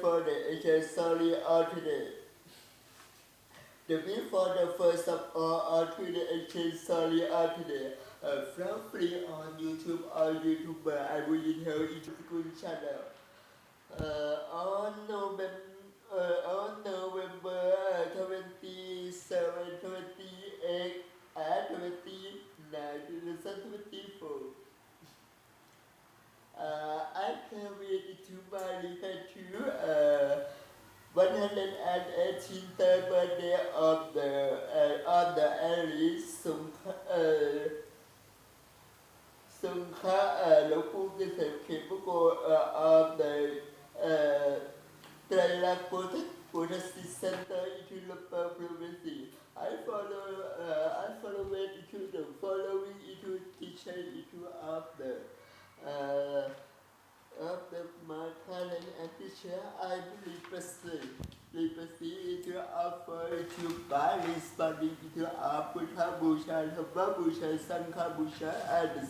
For the sorry all today. The for the first of all all to the sorry all today. Uh, from free on YouTube or YouTuber I will into school channel. Uh, on November, uh, on November 27, 28, and 29, 2024. Uh, I can read to my to uh, 118th birthday of the uh, of the Alice Sung uh, ซึ่งค่าเอ่อหลวงปู่เกษมเขมพุโกเอ่อ of the เอ่อไตรลักษณ์พุทธพุทธศิษย์ center into the province I follow uh, I follow it into the following into teacher into of the uh, of the parent and teacher I person represent into offer to buy responding into our Buddha Busha, Dhamma Busha, Sangha Busha, and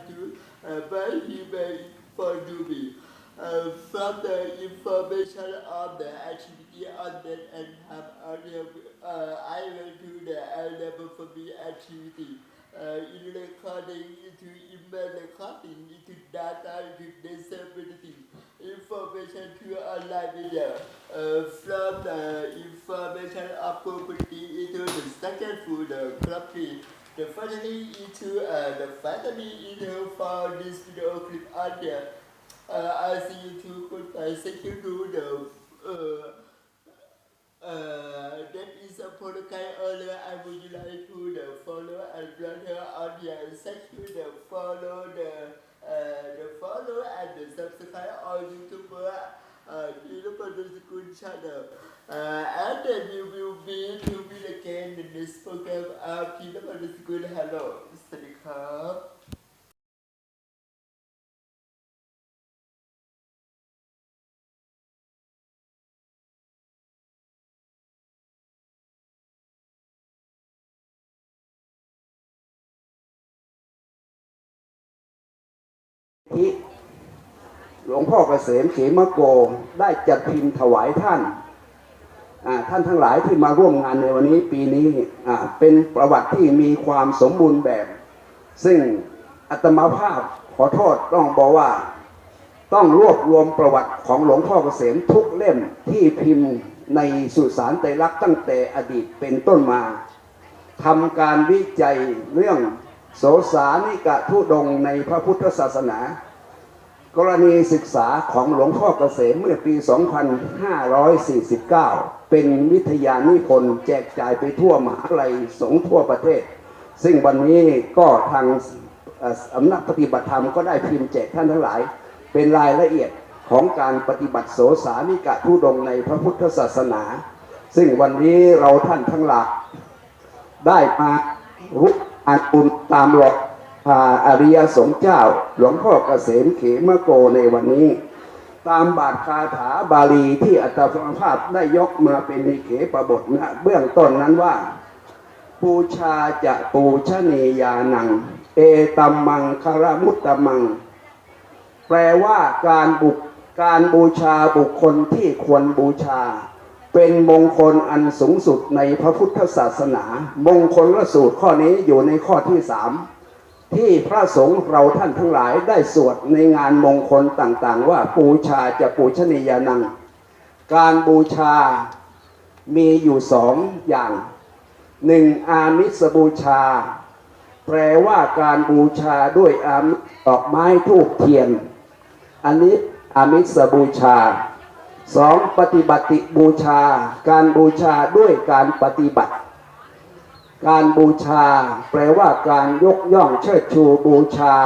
into uh, by human for doing. Uh, from the information of the activity on that and have earlier, uh, I went to the level for me activity. In recording into email recording into data into disability information to online media uh, from the information of property into the second folder. Property the finally into uh, the finally into for this video clip on there. Uh, I see you too goodbye thank you to the uh, uh, that is a protocol earlier. I would like to the follow and brother audience. Thank you the follow the uh, the follow and the subscribe on YouTuber uh, University School channel. Uh, and then you will be to be again in this program of University School. Hello, ส ที่หลวงพ่อเกษมเขมโกได้จัดพิมพ์ถวายท่านท่านทั้งหลายที่มาร่วมงานในวันนี้ปีนี้เป็นประวัติที่มีความสมบูรณ์แบบ ซึ่งอัตมาภาพขอโทษต้องบอกว่า ต้องรวบรวมประวัติของหลวงพ่อเกษมทุกเล่มที่พิมพ์ในสุสานไตรลักษณ์ตั้งแต่อดีตเป็นต้นมาทำการวิจัยเรื่อง โสสานิกะทุดงในพระพุทธศาสนา กรณีศึกษาของหลวงพ่อเกษมเมื่อปี 2549 เป็นวิทยานิพนธ์แจกจ่ายไปทั่วมหาลัยสงทั่วประเทศ ซึ่งวันนี้ก็ทางเอ่อสำนักปฏิบัติธรรมก็ได้พิมพ์แจกท่านทั้งหลาย เป็นรายละเอียดของการปฏิบัติโสสานิกะทุดงในพระพุทธศาสนา ซึ่งวันนี้เราท่านทั้งหลายได้มารุก อาตุนตามหลอกพาอริยสงฆ์เจ้า หลวงพ่อเกษมเขมโกในวันนี้ ตามบาทคาถาบาลีที่อัตถภาพได้ยกมาเป็นนิเขปบทนะเบื้องต้นนั้นว่า ปูชาจะปูชนียานัง เอตัมมังคารมุตตมัง แปลว่าการบุกการบูชาบุคคลที่ควรบูชา เป็นมงคลอันสูงสุดในพระพุทธศาสนา มงคลละสูตรข้อนี้อยู่ในข้อที่สามที่พระสงฆ์เราท่านทั้งหลายได้สวดในงานมงคลต่างๆ ว่าบูชาจะปูชนียานัง การบูชามีอยู่สองอย่างหนึ่งอามิสบูชา แปลว่าการบูชาด้วยอามิดอกไม้ทูบเทียน อันนี้อามิสบูชา สองปฏิบัติบูชา การบูชาด้วยการปฏิบัติ การบูชา แปลว่าการยกย่องเชิดชูบูชา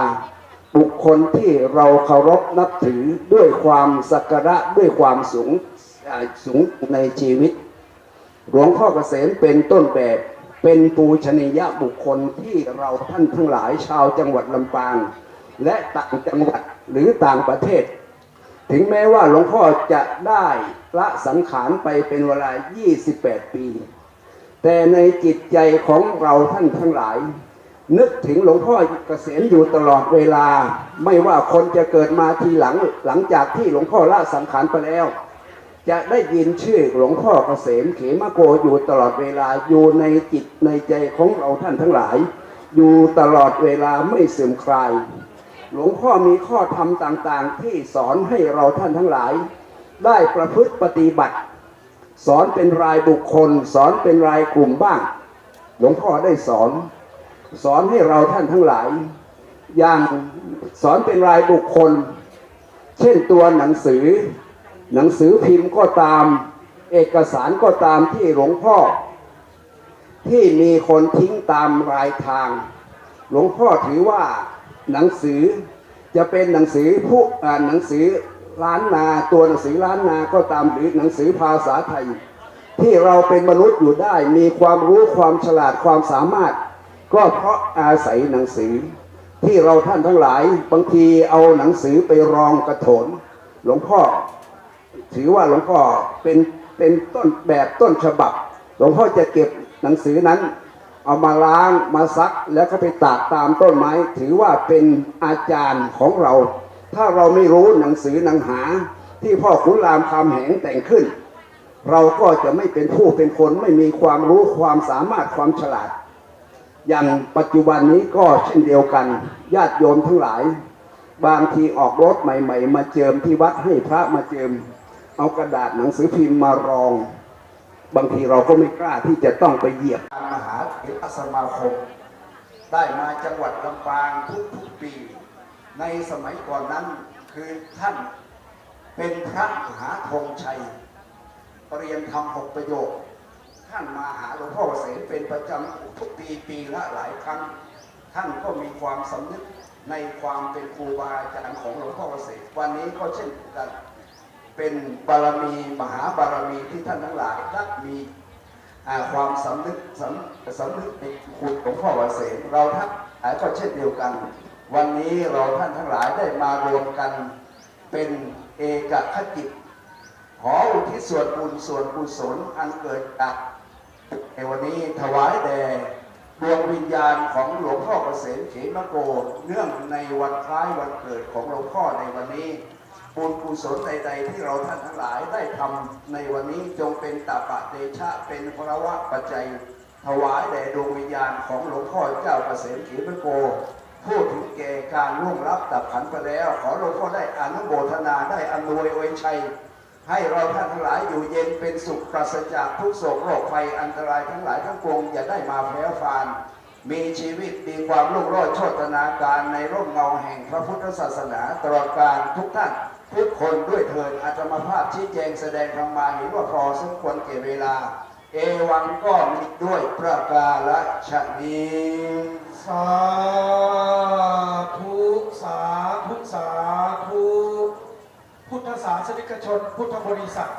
บุคคลที่เราเคารพนับถือด้วยความสักการะด้วยความสูงสูงในชีวิต หลวงพ่อเกษมเป็นต้นแบบเป็นปูชนียบุคคลที่เราท่านทั้งหลายชาวจังหวัดลำปาง และต่างจังหวัดหรือต่างประเทศ ถึงแม้ว่าหลวงพ่อจะได้ละสังขารไปเป็นเวลา 28 ปี แต่ในจิตใจของเราท่านทั้งหลาย นึกถึงหลวงพ่อเกษมอยู่ตลอดเวลา ไม่ว่าคนจะเกิดมาทีหลังหลังจากที่หลวงพ่อละสังขารไปแล้ว จะได้ยินชื่อหลวงพ่อเกษมเขมโกอยู่ตลอดเวลาอยู่ในจิตในใจของเราท่านทั้งหลาย อยู่ตลอดเวลาไม่เสื่อมคลาย หลวงพ่อมีข้อธรรมต่างๆ ที่สอนให้เราท่านทั้งหลาย ได้ประพฤติปฏิบัติ สอนเป็นรายบุคคล สอนเป็นรายกลุ่มบ้าง หลวงพ่อได้สอน สอนให้เราท่านทั้งหลาย อย่างสอนเป็นรายบุคคล เช่นตัวหนังสือ หนังสือพิมพ์ก็ตาม เอกสารก็ตามที่หลวงพ่อ ที่มีคนทิ้งตามรายทาง หลวงพ่อถือว่า หนังสือ จะเป็นหนังสือผู้อ่านหนังสือล้านนาตัวหนังสือล้านนาก็ตามหรือหนังสือภาษาไทย ที่เราเป็นมนุษย์อยู่ได้มีความรู้ความฉลาดความสามารถ ก็เพราะอาศัยหนังสือ ที่เราท่านทั้งหลายบางทีเอาหนังสือไปรองกระโถน หลวงพ่อ ถือว่าหลวงพ่อเป็นเป็นต้นแบบต้นฉบับ หลวงพ่อจะเก็บหนังสือนั้น เอามาล้างมาซักแล้วก็ไปตากตามต้นไม้ ถือว่าเป็นอาจารย์ของเรา ถ้าเราไม่รู้หนังสือหนังหาที่พ่อขุนรามคำแหงแต่งขึ้น เราก็จะไม่เป็นผู้เป็นคนไม่มีความรู้ความสามารถความฉลาด อย่างปัจจุบันนี้ก็เช่นเดียวกันญาติโยมทั้งหลาย บางทีออกรถใหม่ ๆ มาเจิมที่วัดให้พระมาเจิม เอากระดาษหนังสือพิมพ์มารอง บางทีเราก็ไม่กล้าที่จะต้องไปเหยียบมหาเถรสมาคม ได้มาจังหวัดลำปางทุกๆปี ในสมัยก่อนนั้นคือท่านเป็นพระมหาธงชัยเรียนทำหกประโยค ท่านมาหาหลวงพ่อเกษเป็นประจำทุกปีปีละหลายครั้ง ท่านก็มีความสำนึกในความเป็นครูบาอาจารย์ของหลวงพ่อเกษวันนี้ก็เช่นกัน เป็นบารมีมหาบารมีที่ท่านทั้งหลายได้มีความสำนึกสำสำนึกในคุณหลวงพ่อวเกษมเราท่านก็เช่นเดียวกัน วันนี้เราท่านทั้งหลายได้มารวมกันเป็นเอกคติตขออุทิศส่วนบุญส่วนกุศลอันเกิดจากในวันนี้ถวายแด่ดวงวิญญาณของหลวงพ่อเกษมเขมโก เนื่องในวันคล้ายวันเกิดของหลวงพ่อในวันนี้ บุญกุศลใดๆ ที่เราท่านทั้งหลายได้ทำในวันนี้จงเป็นตาปะเดชะเป็นพระวะปัจจัย ถวายแด่ดวงวิญญาณของหลวงพ่อเจ้าเกษมเขมโกผู้ถึงแก่การล่วงรับดับขันไปแล้ว ขอหลวงพ่อได้อนุโมทนาได้อำนวยอวยชัย ให้เราท่านทั้งหลายอยู่เย็นเป็นสุขปราศจากทุกโศกโรคภัยอันตรายทั้งหลายทั้งปวงอย่าได้มาแพ้ฟานมีชีวิตมีความรุ่งโรจน์โชตนาการในร่มเงาแห่งพระพุทธศาสนาตลอดการทุกท่าน ทุกคนด้วยเถิดอาตมาภาพชี้แจงแสดงธรรมาเห็นว่าพอสมควรเก็บเวลา เอวังก็มีด้วยประกาละชนี้สาธุสาธุสาธุพุทธศาสนิกชน พุทธบริษัท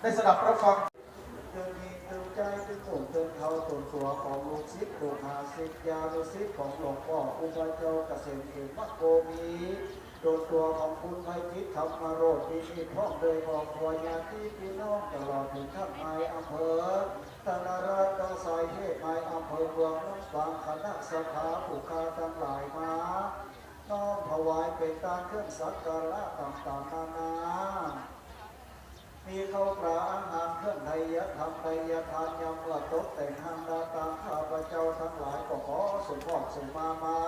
ได้สดับรับฟังเตือนมีเตือนใจเตือนส่งเตือนเขาตนตัวของลูกศิษย์ลูกหาศิษยาลูกศิษย์ของหลวงพ่ออุปเจ้าเกษมเอกมัคโกมี โดนตัวของคุณไพจิตธรรมโรดที่นี่พร้อมโดยครอบครัวญาติพี่น้องตลอดถึงข้างในอำเภอธนรัตน์สายเทพในอำเภอเมืองบางคณะสถาผู้ค้าทั้งหลายมาน้อมถวายเป็นการเครื่องสักการะต่างๆนานามีเข้าปลาอาหารเครื่องไทยธรรมไทยทานยำละตกแต่งหังดาตามข้าพเจ้าทั้งหลายก็ขอสุขอกสุมามา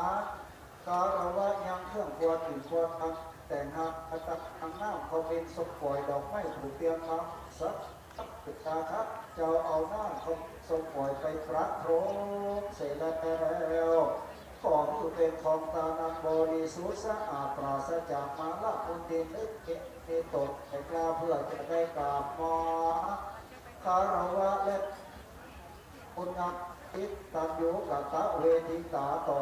การวะยังเครื่องครัวถึงครัวครทำแต่งหักอาตักทางหน้ำเขาเป็นศพปล่อยดอกไม้ถูกเตียมมาสักปิตาครับเจ้าเอาหน้าเขาศพปล่อยไปประโพรงเสร็จแล้วของที่เป็นของตานังบริสุทธิ์สะอาดปราศจากมาละอุนดินนึกเกะเกตกให้กล้าเพื่อจะได้กราบมอคารวะและคุณงามทิศตันยุกตะเวทิตาต่อ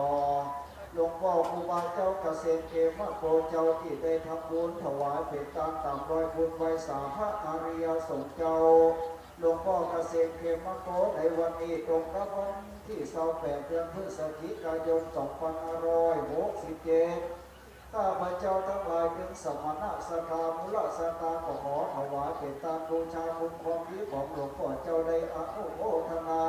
หลวงพ่อครูบาเจ้าเกษตรเกมะโคเจ้าที่ได้ทำบุญถวายเป็นตามตามรอยบุญไว้สามพระอาริยสงฆ์เจ้าหลวงพ่อเกษตรเกมะโคในวันนี้ตรงกับวันที่เสาแปดเดือนพฤศจิกายน2567ข้าพเจ้าทั้งหลายถึงสมณะสตามุลสตาขอขอถวายเป็นตามบูชาคุณความดีของหลวงพ่อเจ้าได้อนุโมทนา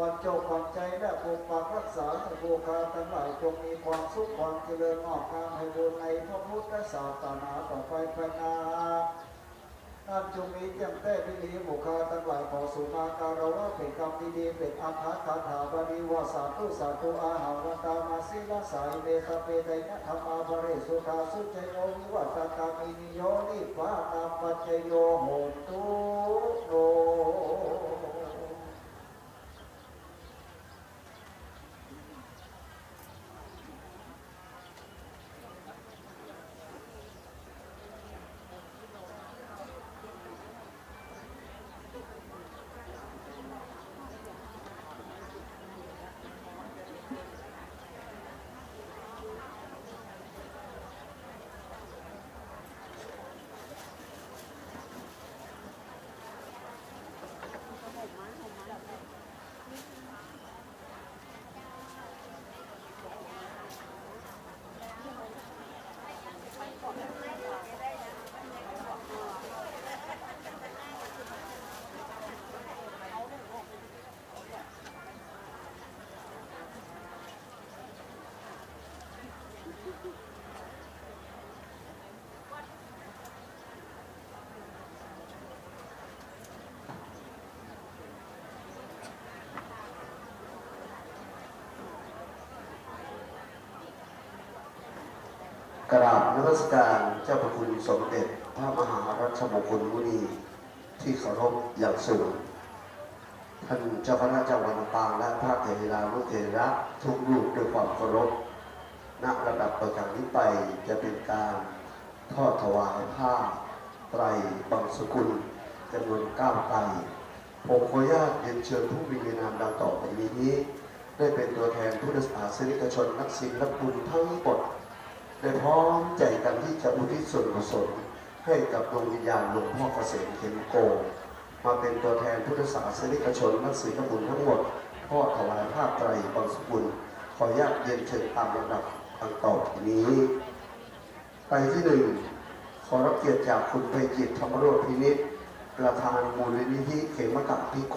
ปัจจกปัจใจและปกปักรักษาบูชาทั้งหลายจงมีความสุขความเจริญงอกงามให้บุญในพระพุทธศาสนาต่อไปภายนานั่นจงมีเจียงแต่พิธีบุคคลทั้งหลายขอสุมาการวะเป็นกรรมดีๆเป็นอัฏฐคาถาบดีวาสาธุสาธุอาหารัตามาสิลาสายเดสเปไดนะธรรมาบริสุทาสุจโยวิวัตตามินิโยนิพานาปัจจโยโหตุโน กราบนมัสการเจ้าพระคุณสมเด็จพระมหารัชมงคลมุนี ที่เคารพอย่างสูง ท่านเจ้าคณะจังหวัดลำปางและพระเถรานุเถระทุกรูปด้วยความเคารพณระดับต่อจากนี้ไปจะเป็นการทอดถวายผ้าไตรบังสกุลจำนวนเก้าไตรผมขออนุญาตเรียนเชิญผู้มีนามดังต่อไปนี้ ได้เป็นตัวแทนพุทธศาสนิกชนนักศิลป์บุญทั้งหมด ได้พร้อมใจกันที่จะอุทิศส่วนกุศลให้กับดวงวิญญาณหลวงพ่อเกษมเข็มโก มาเป็นตัวแทนพุทธศาสนิกชนนักศิลป์บุญทั้งหมดทอถวายผ้าไตรบางสกุล ขออนุญาตเรียนเชิญตามลำดับดังต่อไปนี้ ไปที่หนึ่งขอรับเกียรติจากคุณไพจิตธรรมโรธพินิษประธานมูลนิธิเขมกะพิโค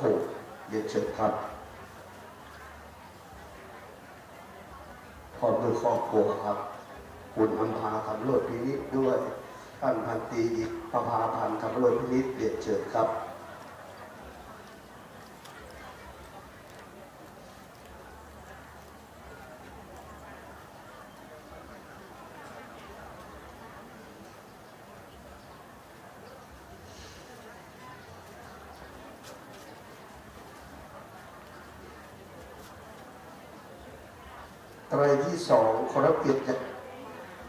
เรียนเชิญครับพร้อมด้วยครอบครัวครับ คุณอัมพาคำโรดพินิจด้วยท่านพันตรีกประภาพันธ์คำโรดพินิจเรียนเชิญครับไตรที่สองขอรับเกียรติจาก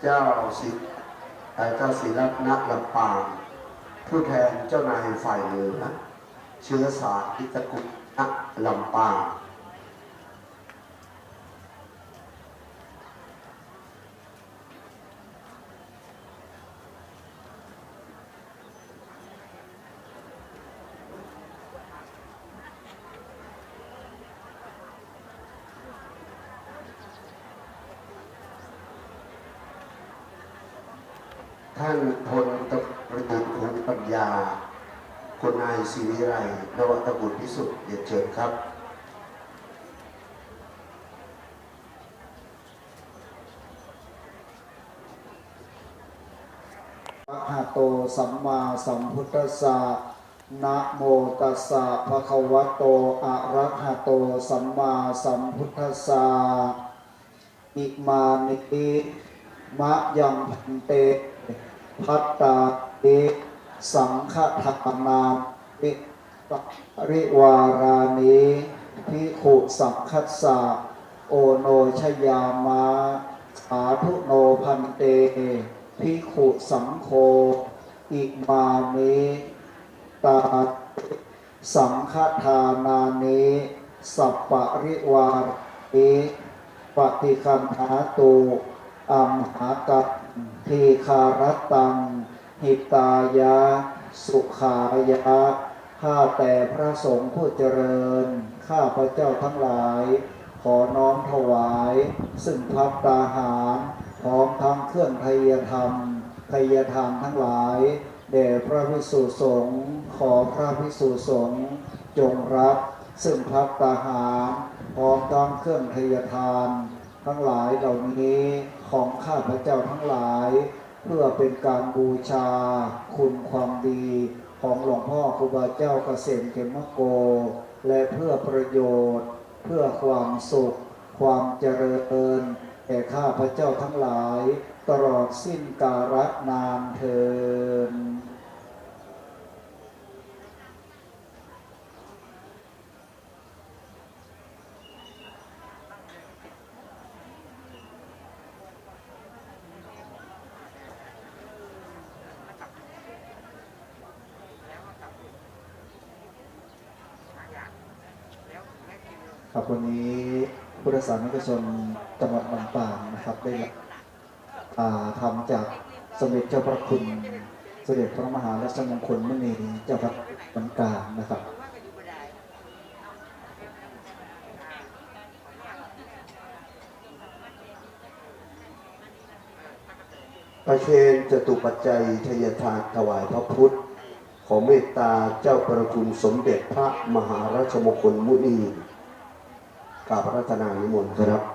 เจ้าศิเอ่เจ้าศิรัตนลำปางผู้แทนเจ้านายฝ่ายเหนือเชื้อสายอิตกุณลำปาง ท่านพลตระบุญคุณปัญญา คุณนายศิวิไรนวัตบุตรพิสุทธิ์เดชเชิญครับหะโตสัมมาสัมพุทธัสสะนะโมตัสสะภะคะวะโตอะระหะโตสัมมาสัมพุทธัสสะอิมานิปิมะยังพันเต พัตตาติสังฆทานาติปริวารานิพิขุสังคัสสะโอโนชยามะสาธุโนพันเตพิขุสังโฆอิมานิตาสังฆทานานิสัปปริวาริปฏิคันหาตุอัมหากัป ทีคารตัง หิตายะ สุขายะ ข้าแต่พระสงฆ์ผู้เจริญ ข้าพระเจ้าทั้งหลาย ขอน้อมถวาย ซึ่งพับตาหาร พร้อมทั้งเครื่องไทยธรรมไทยธรรมทั้งหลายแด่พระพิสุสงฆ์ขอพระพิสุสงฆ์จงรับ ซึ่งพับตาหาร พร้อมทั้งเครื่องไทยทาน ทั้งหลายเหล่านี้ของข้าพระเจ้าทั้งหลาย เพื่อเป็นการบูชาคุณความดีของหลวงพ่อครูบาเจ้าเกษมเขมโก และเพื่อประโยชน์ เพื่อความสุข ความเจริญแก่ข้าพระเจ้าทั้งหลาย ตลอดสิ้นกาลนานเทิน ครับวันนี้พุทธศาสนิกชนจังหวัดลำปางนะครับได้รับอ่าทำจากสมเด็จเจ้าพระคุณสมเด็จพระมหารัชมงคลมุนีเจ้าพระบรรกางนะครับประเคนจตุปัจจัยทยทานถวายพระพุทธ ขอเมตตาเจ้าประคุณสมเด็จพระมหาราชมงคลมุนี กราบพระรัตนานิมนต์ครับ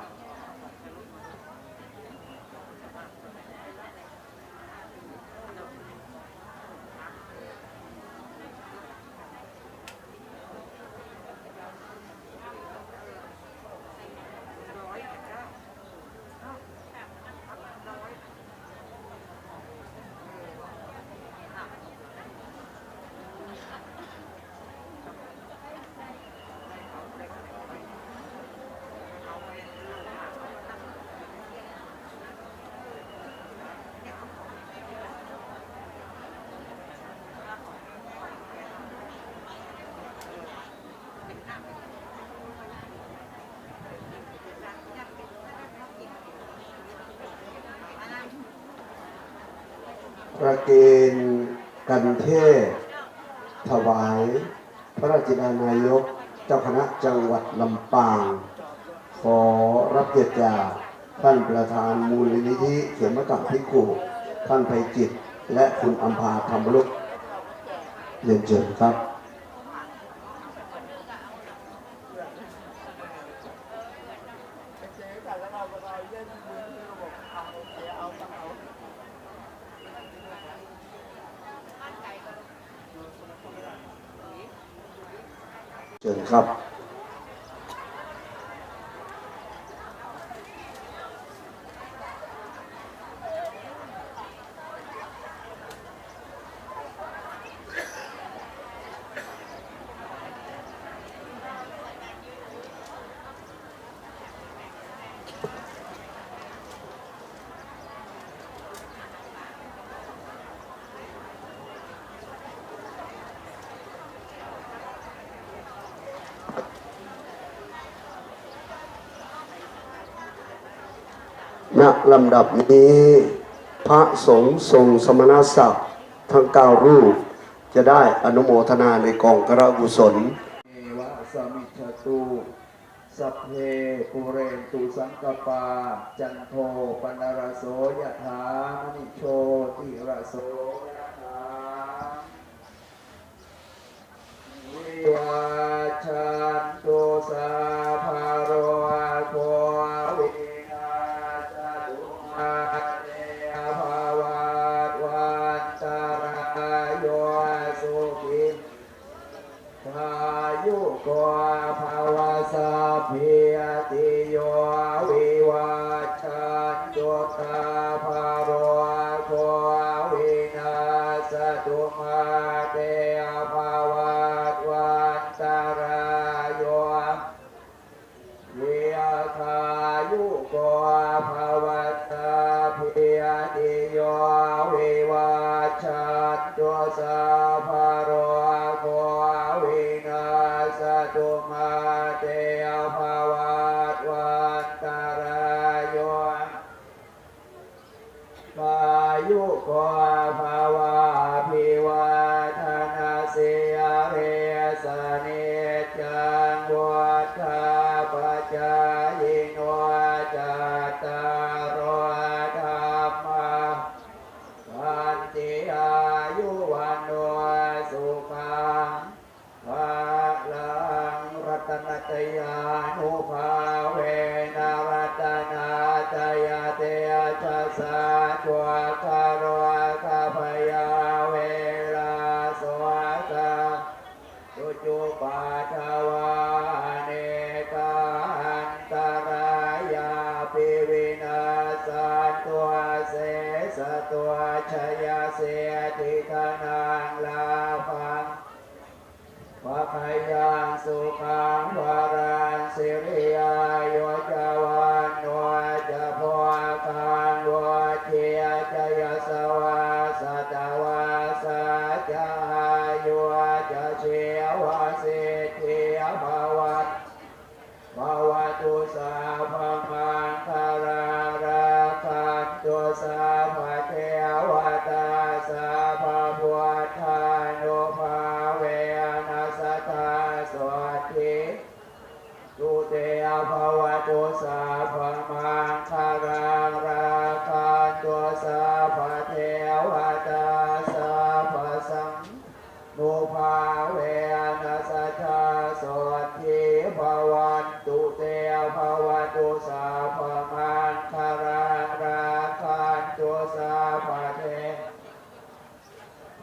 ประเกณฑ์กันเทศ ถวาย พระราชดานายก เจ้าคณะจังหวัดลำปาง ขอรับเกียรติจากท่านประธานมูลนิธิเขียนมกับพิกุท่านไพจิต และคุณอัมพาธรรมลุกเรียนเชิญครับ เชิญครับ ณลำดับนี้ พระสงฆ์ทรงสมณศักดิ์ทั้งเก้ารูป จะได้อนุโมทนาในกองกระกุศลเอวะสมิชตูสัพเพปุเรนตุสังกปา จันโทปนรโสยะถามณิโชติระโส ภาโรโควินาสตุมาเตภาวา ภาวะตุสาภะมังคาราราคาตุสาภะเทวตาสาภสังโนภาเวนัสชาสวัสดีภาวันตุเตภาวะตุสาภะมังคาราราคาตุสาภะเท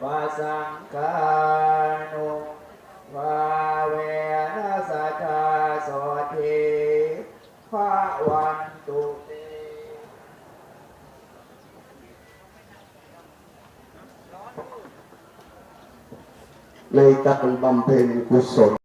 วสังฆา na itakang pampahing kusod